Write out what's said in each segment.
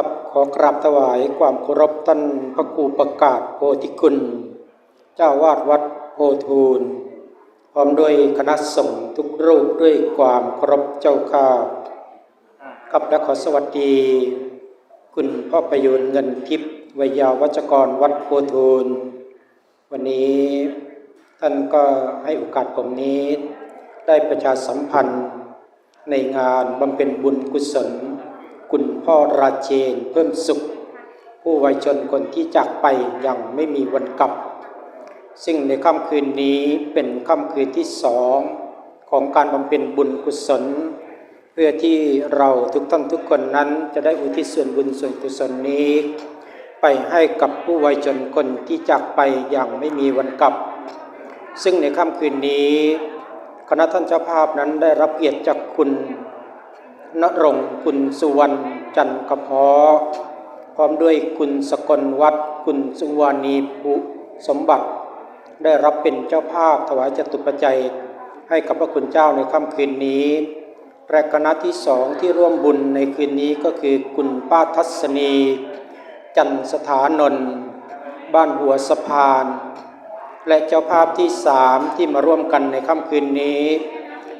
กับขอกราบถวายความเคารพท่านพระครูประกาศโพธิคุณ เจ้าวาดวัดโพทูลพร้อมด้วยคณะสงฆ์ทุกรูปด้วยความเคารพเจ้าข้ากับและขอสวัสดี คุณพ่อประยุนเงินทิพย์วิยาวัจกรวัดโพทูล วันนี้ท่านก็ให้โอกาสผมนี้ ได้ประชาสัมพันธ์ในงานบำเพ็ญบุญกุศล พ่อราเชนเพิ่มสุข ผู้วัยชนคนที่จากไปย่างไม่มีวันกลับ ซึ่งในค่ำคืนนี้เป็นค่ำคืนที่สองของการบำเพ็ญบุญกุศล เพื่อที่เราทุกท่านทุกคนนั้นจะได้อุทิศส่วนบุญส่วนกุศลนี้ ไปให้กับผู้วัยชนคนที่จากไปอย่างไม่มีวันกลับ ซึ่งในค่ำคืนนี้ คณะท่านเจ้าภาพนั้นได้รับเกียรติจากคุณ ณรงคุณสุวรรณจันกระพาะพร้อมด้วยคุณสกลวัดคุณสุวรรณีปุสมบัติ ได้รับเป็นเจ้าภาพถวายจตุปัจจัย ให้กับพระคุณเจ้าในค่ำคืนนี้และคณะที่สองที่ร่วมบุญในคืนนี้ก็คือคุณป้าทัศนี จันสถานนท์บ้านหัวสะพาน และเจ้าภาพที่สามที่มาร่วมกันในค่ำคืนนี้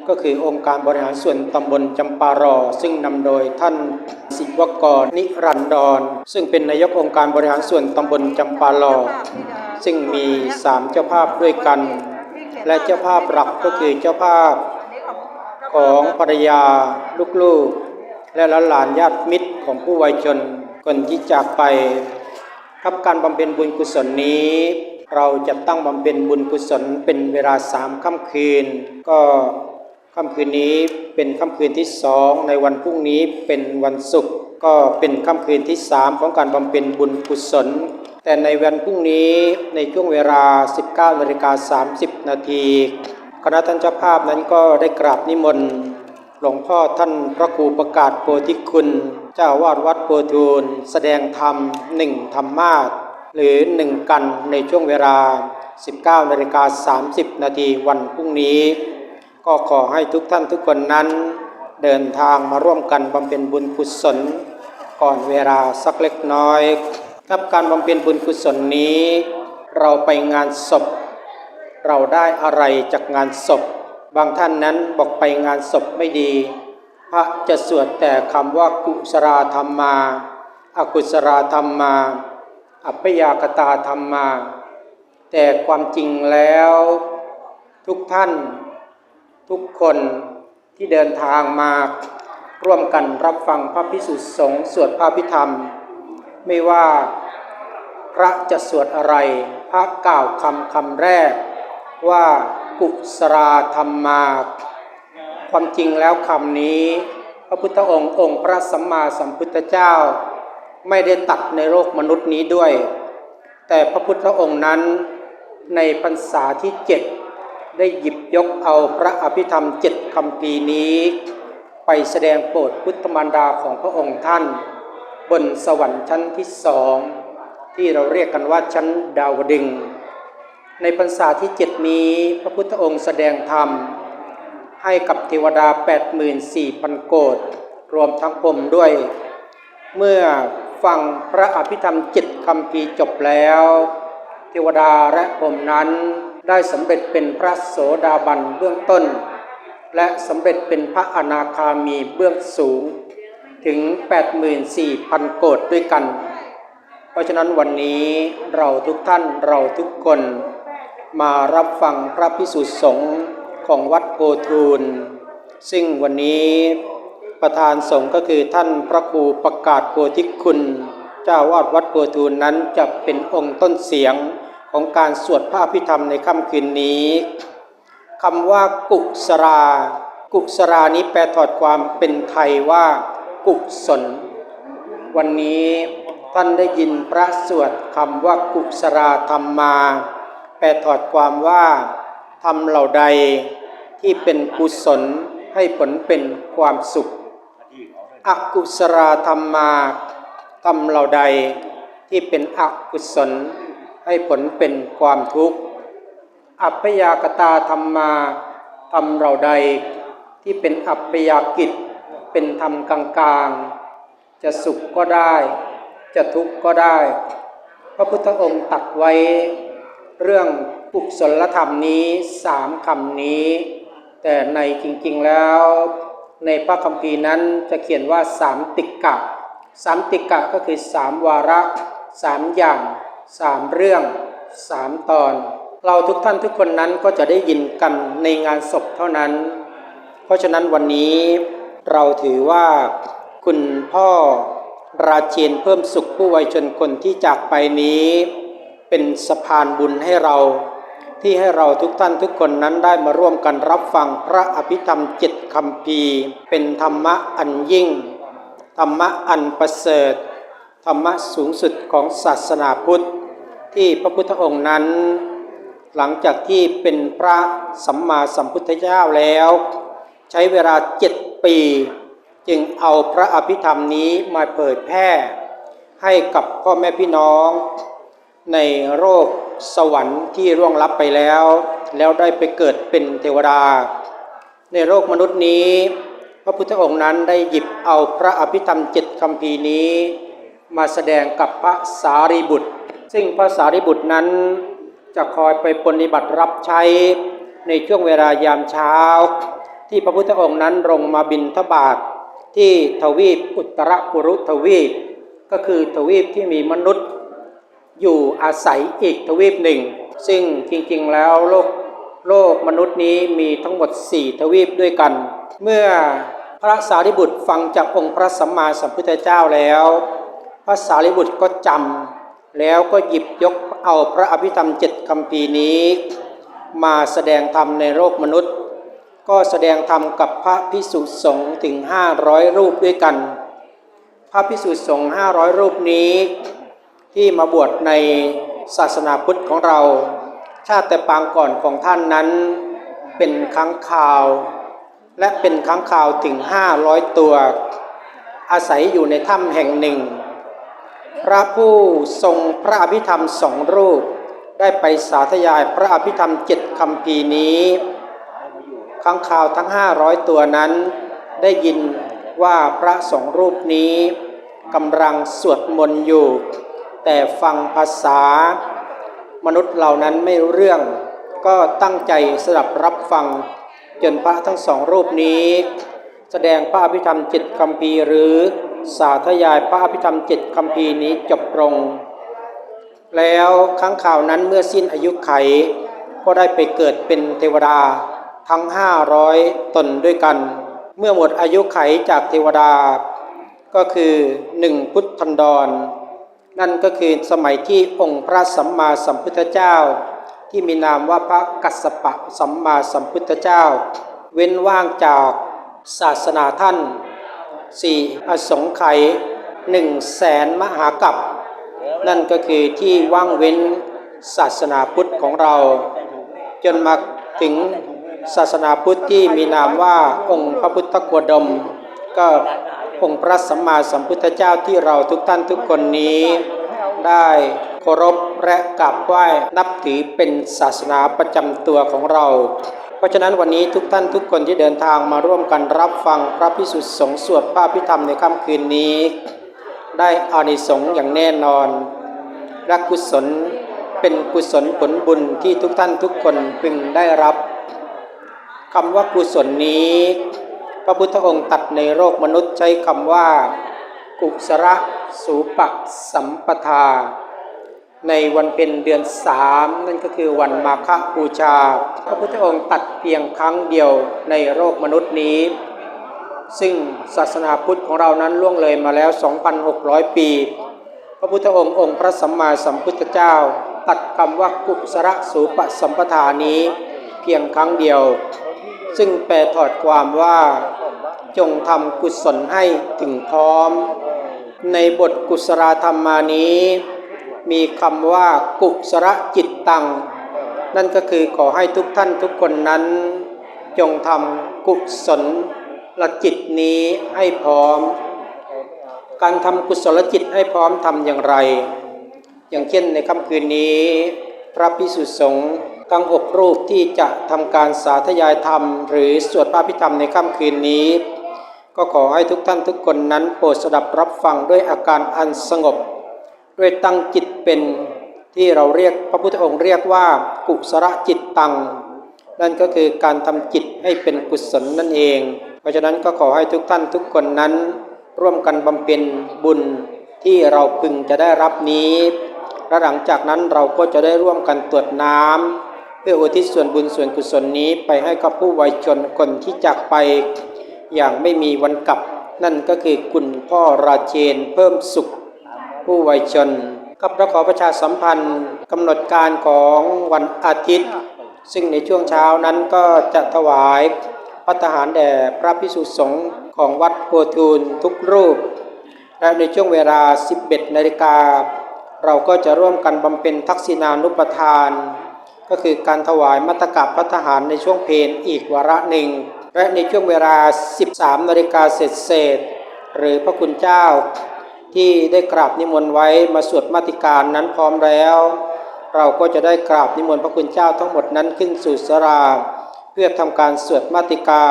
ก็คือองค์การบริหารส่วนตำบลจำปารอ ซึ่งนำโดยท่านศิวกรนิรันดร ซึ่งเป็นนายกองค์การบริหารส่วนตำบลจำปารอ ซึ่งมีสามเจ้าภาพด้วยกัน และเจ้าภาพหลักก็คือเจ้าภาพของภรรยาลูกๆ และหลานญาติมิตรของผู้วัยชนคนที่จากไปครับการบำเพ็ญบุญกุศลนี้ เราจะตั้งบำเพ็ญบุญกุศลเป็นเวลาสามค่ำคืน ก็ ค่ำคืนนี้เป็นค่ำคืนที่สองในวันพรุ่งนี้เป็นวันศุกร์ก็เป็นค่ำคืนที่สามของการบำเพ็ญบุญกุศล แต่ในวันพรุ่งนี้ในช่วงเวลา 19นาฬิกา30 นาทีคณะท่านเจ้าภาพนั้นก็ได้กราบนิมนต์หลวงพ่อท่านพระครูประกาศโพธิคุณ เจ้าวาดวัดโพทูล แสดงธรรมหนึ่งธรรมาสหรือหนึ่งกันในช่วงเวลา 19นาฬิกา30 นาทีวันพรุ่งนี้ ก็ขอให้ทุกท่านทุกคนนั้น เดินทางมาร่วมกันบำเพ็ญบุญกุศล ก่อนเวลาสักเล็กน้อยครับการบำเพ็ญบุญกุศลนี้ เราไปงานศพ เราได้อะไรจากงานศพ บางท่านนั้นบอกไปงานศพไม่ดี พระจะสวดแต่คำว่ากุศลธรรมมาอกุศลธรรมมา อัปยากตาธรรมมา แต่ความจริงแล้ว ทุกท่าน ทุกคนที่เดินทางมาร่วมกันรับฟังพระพิสุทธิสงฆ์สวดพระพิธรรม ไม่ว่าพระจะสวดอะไร พระกล่าวคำคำแรก ว่ากุศลธรรมมา ความจริงแล้วคำนี้ พระพุทธองค์องค์พระสัมมาสัมพุทธเจ้า ไม่ได้ตัดในโลกมนุษย์นี้ด้วย แต่พระพุทธองค์นั้นในพรรษาที่เจ็ด ได้หยิบยกเอาพระอภิธรรมเจ็ดคำปีนี้ ไปแสดงโปรดพุทธมารดาของพระองค์ท่าน บนสวรรค์ชั้นที่สอง ที่เราเรียกกันว่าชั้นดาวดึง ในพรรษาที่เจ็ดนี้พระพุทธองค์แสดงธรรม ให้กับเทวดา 84,000 โกดรวมทั้งผมด้วย เมื่อฟังพระอภิธรรมเจ็ดคำพีจบแล้ว เทวดาและผมนั้น ได้สำเร็จเป็นพระโสดาบันเบื้องต้น และสำเร็จเป็นพระอนาคามีเบื้องสูงถึง 84,000 โกดด้วยกัน เพราะฉะนั้นวันนี้เราทุกท่านเราทุกคนมารับฟังพระพิสุทธิสงฆ์ของวัดโพทูล ซึ่งวันนี้ประธานสงฆ์ก็คือท่านพระครูประกาศโพธิคุณ เจ้าวาดวัดโพทูลนั้นจะเป็นองค์ต้นเสียง ของการสวดพระอภิธรรมในค่ำคืนนี้คำว่ากุศลากุศลานี้แปลถอดความเป็นไทยว่า กุศล วันนี้ท่านได้ยินพระสวดคำว่ากุศลธรรมมา แปลถอดความว่าทำเหล่าใดที่เป็นกุศลให้ผลเป็นความสุข อกุศลธรรมมาทำเหล่าใดที่เป็นอกุศล ให้ผลเป็นความทุกข์ อัพยากตาธรรมมาทำเราใดที่เป็นอัพยากิจ เป็นธรรมกลางๆ จะสุขก็ได้ จะทุกข์ก็ได้ พระพุทธองค์ตัดไว้ เรื่องกุศลธรรมนี้สามคำนี้ แต่ในจริงๆแล้ว ในพระคัมภีร์นั้นจะเขียนว่าสามติกะสามติกะก็คือสามวาระสามอย่าง สามเรื่องสามตอน เราทุกท่านทุกคนนั้นก็จะได้ยินกันในงานศพเท่านั้น เพราะฉะนั้นวันนี้เราถือว่าคุณพ่อราเชนเพิ่มสุขผู้วัยชนคนที่จากไปนี้ เป็นสะพานบุญให้เรา ที่ให้เราทุกท่านทุกคนนั้นได้มาร่วมกันรับฟังพระอภิธรรมเจ็ดคำพีเป็นธรรมะอันยิ่ง ธรรมะอันประเสริฐ รรมะสูงสุดของศาสนาพุทธ ที่พระพุทธองค์นั้น หลังจากที่เป็นพระสัมมาสัมพุทธเจ้าแล้ว ใช้เวลาเจ็ดปี จึงเอาพระอภิธรรมนี้มาเผยแพร่ ให้กับพ่อแม่พี่น้อง ในโลกสวรรค์ที่ร่วงลับไปแล้ว แล้วได้ไปเกิดเป็นเทวดา ในโลกมนุษย์นี้ พระพุทธองค์นั้นได้หยิบเอาพระอภิธรรมเจ็ดคำพีนี้ มาแสดงกับพระสารีบุตร ซึ่งพระสารีบุตรนั้นจะคอยไปปฏิบัติรับใช้ในช่วงเวลายามเช้า ที่พระพุทธองค์นั้นลงมาบินทบาทที่ทวีปอุตรปุรุทวีป ก็คือทวีปที่มีมนุษย์ อยู่อาศัยอีกทวีปหนึ่ง ซึ่งจริงๆแล้วโลกโลกมนุษย์นี้มีทั้งหมด 4 ทวีปด้วยกัน เมื่อพระสารีบุตรฟังจากองค์พระสัมมาสัมพุทธเจ้าแล้ว ระสารีบุตรก็จำแล้วก็หยิบยกเอาพระอภิธรรมเจ็ดคำพีนี้ มาแสดงธรรมในโลกมนุษย์ ก็แสดงธรรมกับพระพิสุสงฆ์ถึง 500 รูปด้วยกัน พระพิสุสงฆ์500 รูปนี้ ที่มาบวชในศาสนาพุทธของเรา ชาติแต่ปางก่อนของท่านนั้นเป็นค้างคาว และเป็นค้างคาวถึง 500 ตัว อาศัยอยู่ในถ้ำแห่งหนึ่ง พระผู้ทรงพระอภิธรรมสองรูป ได้ไปสาธยายพระอภิธรรมเจ็ดคำพีนี้ค้างคาวทั้ง 500 ตัวนั้น ได้ยินว่าพระสองรูปนี้กำลังสวดมนต์อยู่ แต่ฟังภาษามนุษย์เหล่านั้นไม่รู้เรื่อง ก็ตั้งใจสดับรับฟัง จนพระทั้งสองรูปนี้ แสดงพระอภิธรรมเจ็ดคำพีหรือ สาธยายพระอภิธรรมเจ็ดคำพีนี้จบลง แล้วครั้งข่าวนั้นเมื่อสิ้นอายุไข ก็ได้ไปเกิดเป็นเทวดาทั้งห้าร้อยตนด้วยกัน เมื่อหมดอายุไขจากเทวดา ก็คือหนึ่งพุทธันดร นั่นก็คือสมัยที่องค์พระสัมมาสัมพุทธเจ้า ที่มีนามว่าพระกัสสปะสัมมาสัมพุทธเจ้า เว้นว่างจากศาสนาท่าน สี่อสงไขยหนึ่งแสนมหากัปนั่นก็คือที่ว่างเว้นศาสนาพุทธของเรา จนมาถึงศาสนาพุทธที่มีนามว่าองค์พระพุทธโคดม ก็องค์พระสัมมาสัมพุทธเจ้าที่เราทุกท่านทุกคนนี้ ได้เคารพและกราบไหว้นับถือเป็นศาสนาประจำตัวของเรา เพราะฉะนั้นวันนี้ทุกท่านทุกคนที่เดินทางมาร่วมกันรับฟังพระพิสุทธิสงสวดพระพิธรรมในค่ำคืนนี้ ได้อานิสงส์อย่างแน่นอนและกุศลเป็นกุศลผลบุญที่ทุกท่านทุกคนพึงได้รับคำว่ากุศลนี้ พระพุทธองค์ตัดในโลกมนุษย์ใช้คำว่า กุศระสูปะสัมปทา ในวันเป็นเดือนสามนั่นก็คือวันมาฆบูชา พระพุทธองค์ตัดเพียงครั้งเดียวในโลกมนุษย์นี้ ซึ่งศาสนาพุทธของเรานั้นล่วงเลยมาแล้ว 2,600 ปี พระพุทธองค์องค์พระสัมมาสัมพุทธเจ้า ตัดคำว่ากุศระสูปสัมปทานี้เพียงครั้งเดียว ซึ่งแปลถอดความว่าจงทำกุศลให้ถึงพร้อม ในบทกุศลธรรมานี้ มีคำว่ากุศลจิตตัง นั่นก็คือขอให้ทุกท่านทุกคนนั้น จงทำกุศลละจิตนี้ให้พร้อม การทำกุศลจิตให้พร้อมทำอย่างไร อย่างเช่นในค่ำคืนนี้ พระพิสุสงฆ์ทั้งหกรูปที่จะทำการสาธยายธรรม หรือสวดพระพิธรรมในค่ำคืนนี้ ก็ขอให้ทุกท่านทุกคนนั้นโปรดสดับรับฟังด้วยอาการอันสงบ ด้วยตั้งจิตเป็นที่เราเรียกพระพุทธองค์เรียกว่ากุศลจิตตัง นั่นก็คือการทำจิตให้เป็นกุศลนั่นเอง เพราะฉะนั้นก็ขอให้ทุกท่านทุกคนนั้น ร่วมกันบำเพ็ญบุญที่เราพึงจะได้รับนี้และหลังจากนั้นเราก็จะได้ร่วมกันตรวจน้ำเพื่ออุทิศส่วนบุญส่วนกุศลนี้ไปให้กับผู้วัยชนคนที่จากไป อย่างไม่มีวันกลับ นั่นก็คือคุณพ่อราเชนเพิ่มสุข ผู้วัยชนกับเราขอประชาสัมพันธ์กำหนดการของวันอาทิตย์ ซึ่งในช่วงเช้านั้นก็จะถวายพัฒหารแด่พระพิสุสงฆ์ของวัดโพทูลทุกรูป และในช่วงเวลา 11นาฬิกาเราก็จะร่วมกันบำเพ็ญทักษิณานุปทาน ก็คือการถวายมัตตกะพัฒหารในช่วงเพลอีกวาระหนึ่ง และในช่วงเวลา 13นาฬิกาเศษเศษหรือพระคุณเจ้า ที่ได้กราบนิมนต์ไว้มาสวดมาติการนั้นพร้อมแล้ว เราก็จะได้กราบนิมนต์พระคุณเจ้าทั้งหมดนั้นขึ้นสู่สรา เพื่อทำการสวดมาติกา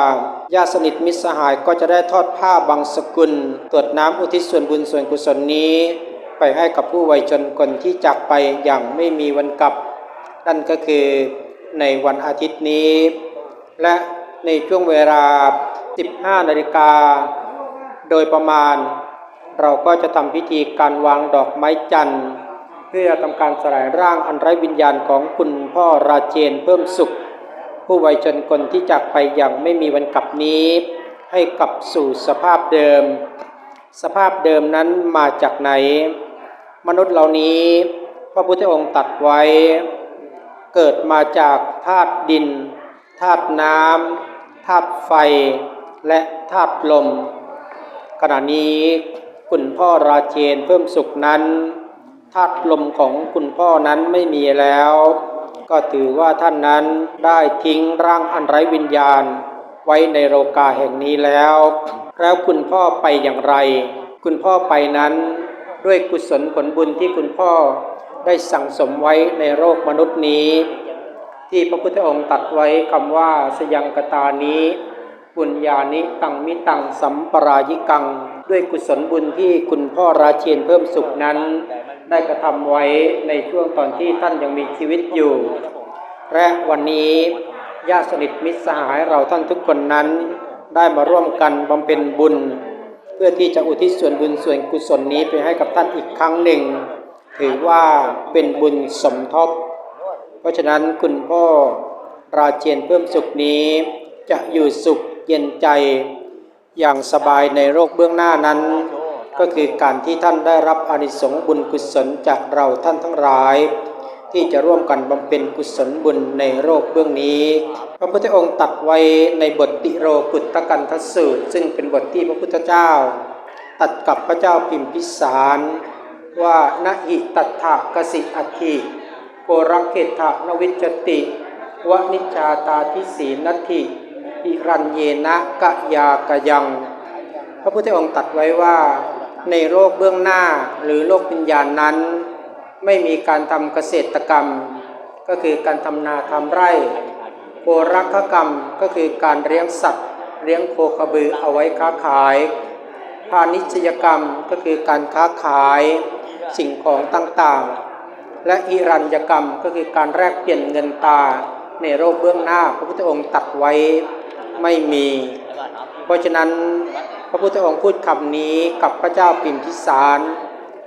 ญาติสนิทมิตรสหายก็จะได้ทอดผ้าบางสกุลตรวจน้ำอุทิศส่วนบุญส่วนกุศลนี้ ไปให้กับผู้วัยชนคนที่จากไปอย่างไม่มีวันกลับ นั่นก็คือในวันอาทิตย์นี้ และในช่วงเวลา 15 นาฬิกา โดยประมาณ เราก็จะทำพิธีการวางดอกไม้จันทร์ เพื่อทำการสลายร่างอันไร้วิญญาณของคุณพ่อราเจนเพิ่มสุข ผู้วัยชนคนที่จากไปอย่างไม่มีวันกลับนี้ ให้กลับสู่สภาพเดิม สภาพเดิมนั้นมาจากไหน มนุษย์เหล่านี้พระพุทธองค์ตัดไว้ เกิดมาจากธาตุดินธาตุน้ำธาตุไฟและธาตุลมขณะนี้ คุณพ่อราเชนเพิ่มสุขนั้นธาตุลมของคุณพ่อนั้นไม่มีแล้ว ก็ถือว่าท่านนั้นได้ทิ้งร่างอันไร้วิญญาณ ไว้ในโลกาแห่งนี้แล้ว แล้วคุณพ่อไปอย่างไร คุณพ่อไปนั้น ด้วยกุศลผลบุญที่คุณพ่อได้สั่งสมไว้ในโลกมนุษย์นี้ ที่พระพุทธองค์ตัดไว้คำว่าสยังกตานี้ บุญญานิตังมิตังสัมปรายิกัง ด้วยกุศลบุญที่คุณพ่อราเชนเพิ่มสุขนั้น ได้กระทำไว้ในช่วงตอนที่ท่านยังมีชีวิตอยู่ และวันนี้ญาติสนิทมิตรสหายเราท่านทุกคนนั้น ได้มาร่วมกันบำเพ็ญบุญ เพื่อที่จะอุทิศส่วนบุญส่วนกุศลนี้ไปให้กับท่านอีกครั้งหนึ่ง ถือว่าเป็นบุญสมทบ เพราะฉะนั้นคุณพ่อราเจนเพิ่มสุขนี้จะอยู่สุข เย็นใจอย่างสบายในโลกเบื้องหน้านั้น ก็คือการที่ท่านได้รับอนิสงส์บุญกุศลจากเราท่านทั้งหลาย ที่จะร่วมกันบำเพ็ญกุศลบุญในโลกเบื้องนี้ พระพุทธองค์ตัดไว้ในบทติโรกุตตกันทสูตร ซึ่งเป็นบทที่พระพุทธเจ้า ตัดกับพระเจ้าพิมพิสารว่านะหิตัทธะกสิอัติโกรักเขตะนวิจติวนิจาตาทิสีนัติ อิรันเยนะกะยากะยัง พระพุทธองค์ตัดไว้ว่าในโลกเบื้องหน้าหรือโลกวิญญาณนั้น ไม่มีการทำเกษตรกรรม ก็คือการทำนาทำไร่โกรักกรรมก็คือการเลี้ยงสัตว์ เลี้ยงโคกระบือเอาไว้ค้าขาย พาณิชยกรรมก็คือการค้าขายสิ่งของต่างๆ และอิรัญญกรรมก็คือการแลกเปลี่ยนเงินตาในโลกเบื้องหน้า พระพุทธองค์ตัดไว้ ไม่มี เพราะฉะนั้นพระพุทธองค์พูดคำนี้กับพระเจ้าปิมพิสาร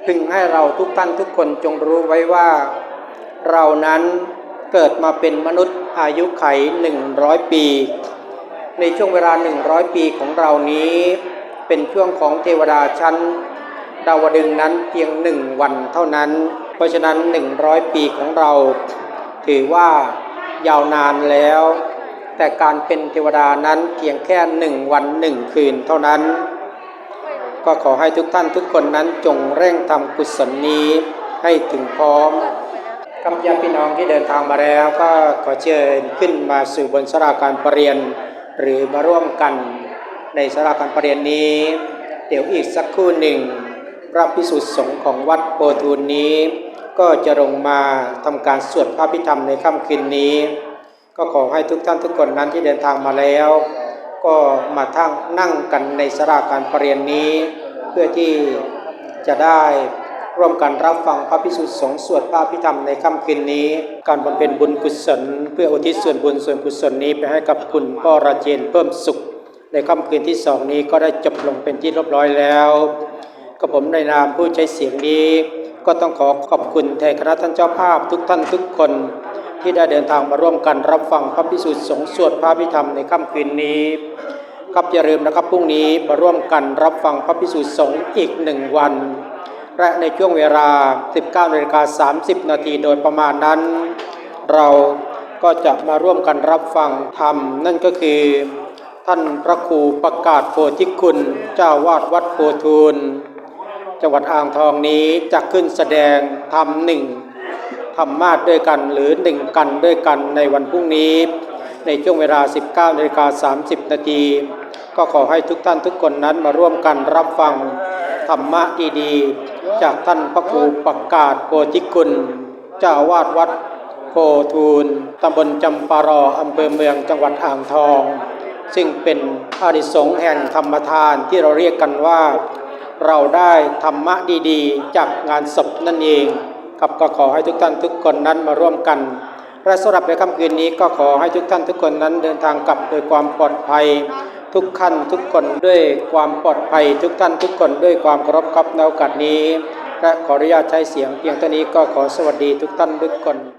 พึงให้เราทุกท่านทุกคนจงรู้ไว้ว่า เรานั้นเกิดมาเป็นมนุษย์อายุไขหนึ่งร้อยปี ในช่วงเวลาหนึ่งร้อยปีของเรานี้เป็นช่วงของเทวดาชั้น ดาวดึงนั้นเพียงหนึ่งวันเท่านั้น เพราะฉะนั้นหนึ่งร้อยปีของเรา ถือว่ายาวนานแล้ว แต่การเป็นเทวดานั้นเพียงแค่หนึ่งวันหนึ่งคืนเท่านั้น ก็ขอให้ทุกท่านทุกคนนั้นจงเร่งทำกุศลนี้ให้ถึงพร้อมกำยาพี่น้องที่เดินทางมาแล้วก็ขอเชิญขึ้นมาสู่บนสราการประเรียน หรือมาร่วมกันในสราการประเรียนนี้ เดี๋ยวอีกสักครู่หนึ่ง พระพิสุทธิสงฆ์ของวัดโพทูลนี้ ก็จะลงมาทำการสวดพระพิธรรมในค่ำคืนนี้ ก็ขอให้ทุกท่านทุกคนนั้นที่เดินทางมาแล้ว ก็มาทั้งนั่งกันในสราการประเรียนนี้ เพื่อที่จะได้ร่วมกันรับฟังพระพิสุทธิสงฆ์สวดพระพิธรรมในค่ำคืนนี้ การบำเพ็ญบุญกุศล เพื่ออุทิศส่วนบุญส่วนกุศลนี้ไปให้กับคุณพ่อราเจนเพิ่มสุข ในค่ำคืนที่สองนี้ก็ได้จบลงเป็นที่เรียบร้อยแล้วกับผมในนามผู้ใช้เสียงนี้ ก็ต้องขอขอบคุณแทนคณะท่านเจ้าภาพทุกท่านทุกคน ที่ได้เดินทางมาร่วมกันรับฟังพระพิสุทธิสงสวดพระพิธรรมในค่ำคืนนี้ครับอย่าลืมนะครับพรุ่งนี้มาร่วมกันรับฟังพระพิสุทธิสงฆ์อีกหนึ่งวัน และในช่วงเวลา 19นาฬิกา30 นาทีโดยประมาณนั้น เราก็จะมาร่วมกันรับฟังธรรม นั่นก็คือ ท่านพระครูประกาศโพธิคุณ เจ้าวาดวัดโพทูล จังหวัดอ่างทองนี้จะขึ้นแสดงธรรมหนึ่ง รรมาสด้วยกันหรือหนึ่งกันด้วยกันในวันพรุ่งนี้ ในช่วงเวลา 19นาฬิกา30 นาทีก็ขอให้ทุกท่านทุกคนนั้นมาร่วมกันรับฟังธรรมะดีๆ จากท่านพระครูประกาศโพธิคุณเจ้าวาสวัดโพทูลตำบลจำปารออำเภอเมืองจังหวัดอ่างทอง ซึ่งเป็นอานิสงส์แห่งธรรมทานที่เราเรียกกันว่า เราได้ธรรมะดีๆ จากงานศพนั่นเอง ครับก็ขอให้ทุกท่านทุกคนนั้นมาร่วมกันและสำหรับในค่ำคืนนี้ก็ขอให้ทุกท่านทุกคนนั้นเดินทางกลับโดยความปลอดภัย ทุกขั้นทุกคนด้วยความปลอดภัย ทุกท่านทุกคนด้วยความเคารพครับในโอกาสนี้และขออนุญาตใช้เสียงเพียงเท่านี้ก็ขอสวัสดีทุกท่านทุกคน